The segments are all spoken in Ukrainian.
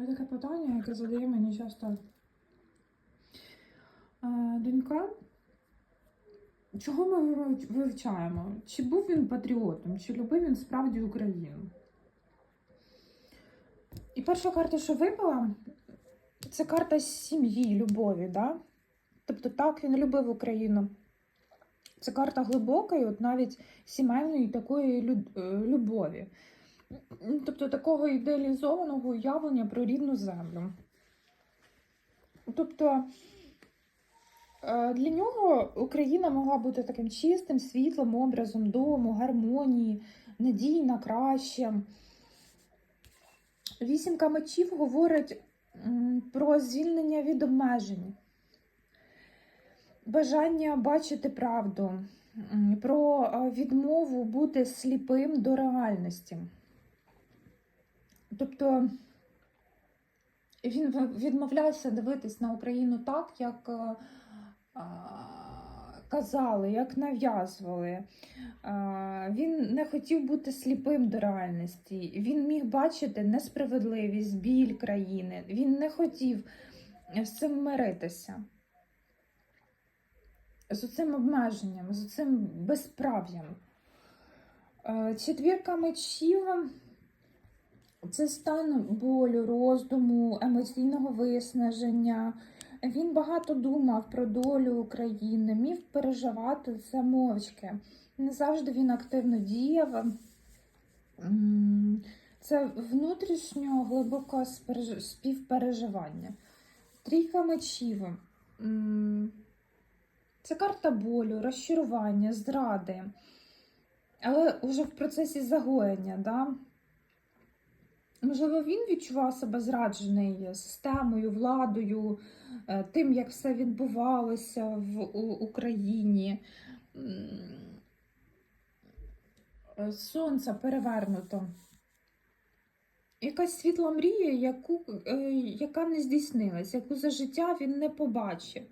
Ось таке питання, яке задає мені часто е, донька. Чого ми вивчаємо? Чи був він патріотом, чи любив він справді Україну? І перша карта, що випала, це карта сім'ї, любові, да? Тобто так, він любив Україну. Це карта глибокої, от навіть сімейної такої е, любові. Тобто такого ідеалізованого уявлення про рідну землю. Тобто е, для нього Україна могла бути таким чистим, світлим образом дому, гармонії, надії на краще. Вісімка мечів говорить про звільнення від обмежень, бажання бачити правду, про е, відмову бути сліпим до реальності. Тобто він відмовлявся дивитись на Україну так, як е, казали, як нав'язували. Він не хотів бути сліпим до реальності. Він міг бачити несправедливість, біль країни. Він не хотів з цим миритися. З цим обмеженням, з цим безправ'ям. Е, Четвірка мечів це стан болю, роздуму, емоційного виснаження. Він багато думав про долю України, міг переживати це мовчки. Не завжди він активно діяв. Це внутрішньо глибоке співпереживання. Трійка мечів. Це карта болю, розчарування, зради. Але вже в процесі загоєння, да? Можливо, він відчував себе зраджений системою, владою, е, тим, як все відбувалося в Україні. Сонце перевернуто. Якась світла мрія, яку, е, яка не здійснилась, яку за життя він не побачив.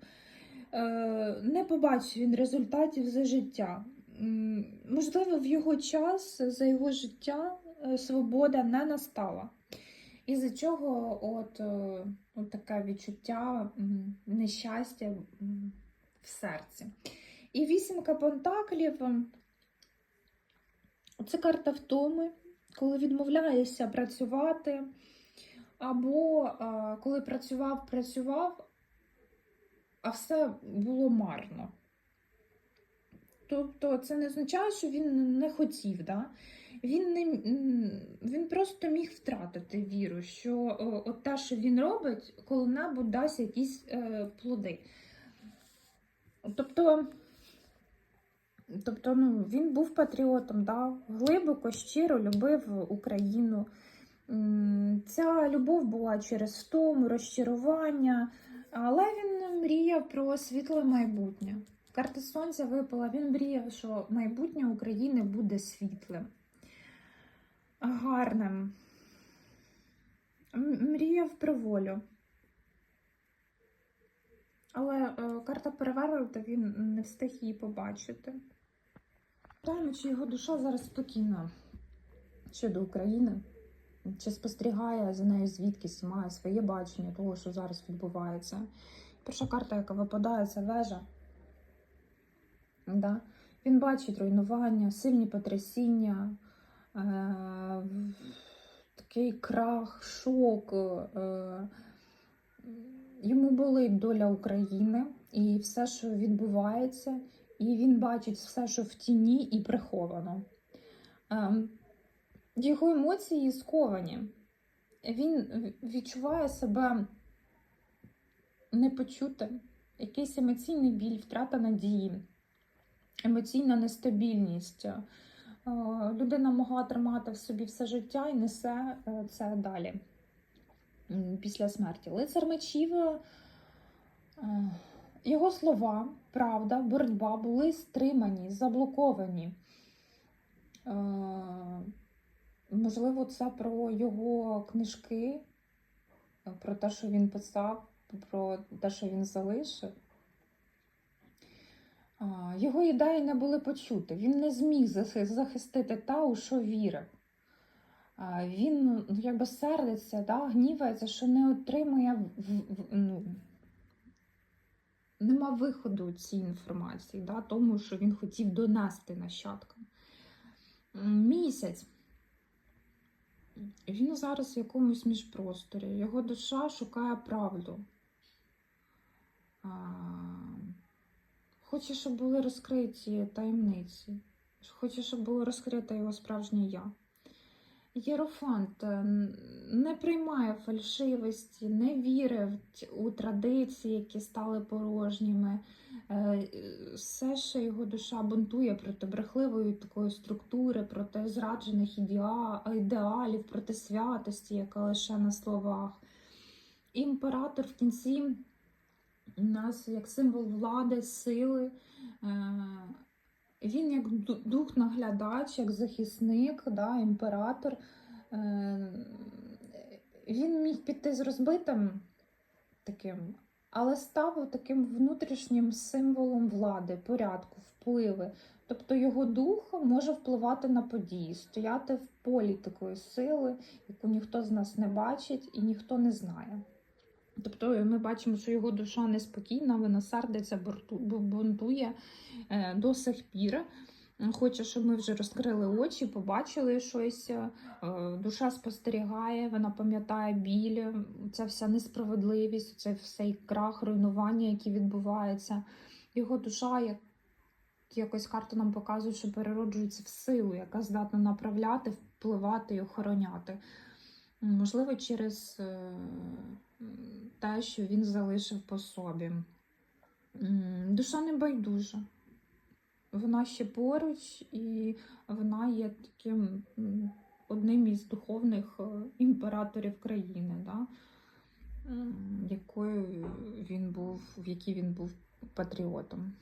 Е, Не побачив він результатів за життя. Можливо, в його час, за його життя, е, свобода не настала. Із-за чого от, е, от таке відчуття нещастя в серці. І вісімка пентаклів це карта втоми, коли відмовляєшся працювати, або е, коли працював, працював, а все було марно. Тобто це не означає, що він не хотів. Да? Він, не, він просто міг втратити віру, що от те, що він робить, коли-небудь дасть якісь е, плоди. Тобто, тобто ну, він був патріотом, да? глибоко, щиро любив Україну. Ця любов була через втому, розчарування, але він мріяв про світле майбутнє. Карта Сонця випала, він мріяв, що майбутнє України буде світлим, гарним. Мріяв про волю. Але е, карта перевернута, він не встиг її побачити. Питаємо, чи його душа зараз спокійна щодо України, чи спостерігає за нею звідкись, має своє бачення того, що зараз відбувається. Перша карта, яка випадає, це вежа. Да? Він бачить руйнування, сильні потрясіння, е- такий крах, шок. Е- йому болить доля України і все, що відбувається, і він бачить все, що в тіні і приховано. Ем, Його емоції сковані. Він відчуває себе непочутим, якийсь емоційний біль, втрата надії, емоційна нестабільність. Е, Людина могла тримати в собі все життя і несе е, це далі після смерті. Лицар мечів, е, його слова, правда, боротьба були стримані, заблоковані. Можливо, це про його книжки, про те, що він писав, про те, що він залишив. Його ідеї не були почути. Він не зміг захистити та, у що вірив. Він ну, якби сердиться, да, гнівається, що не отримує ну, нема виходу цієї інформації, да, тому що він хотів донести нащадкам. Місяць. Він зараз в якомусь міжпросторі. Його душа шукає правду. Хоче, щоб були розкриті таємниці. Хоче, щоб було розкрите його справжнє я. Єрофант е, не приймає фальшивості, не вірить у традиції, які стали порожніми. Е, Все, що його душа бунтує проти брехливої такої структури, проти зраджених ідеалів, проти святості, яка лише на словах. Імператор в кінці у нас як символ влади, сили. Е, Він як дух-наглядач, як захисник, да, імператор. Е, Він міг піти з розбитим таким, але став таким внутрішнім символом влади, порядку, впливи. Тобто його дух може впливати на події, стояти в полі такої сили, яку ніхто з нас не бачить і ніхто не знає. Тобто ми бачимо, що його душа неспокійна, вона сердиться, бунтує е, до сих пір. Хоче, щоб ми вже розкрили очі, побачили щось. е, Душа спостерігає, вона пам'ятає біль, ця вся несправедливість, це все крах, руйнування, які відбуваються. Його душа, як якось карта нам показує, що перероджується в силу, яка здатна направляти, впливати і охороняти. Можливо, через те, що він залишив по собі. Душа не байдужа. Вона ще поруч, і вона є таким одним із духовних е, імператорів країни, да? якою він був, в якій він був патріотом.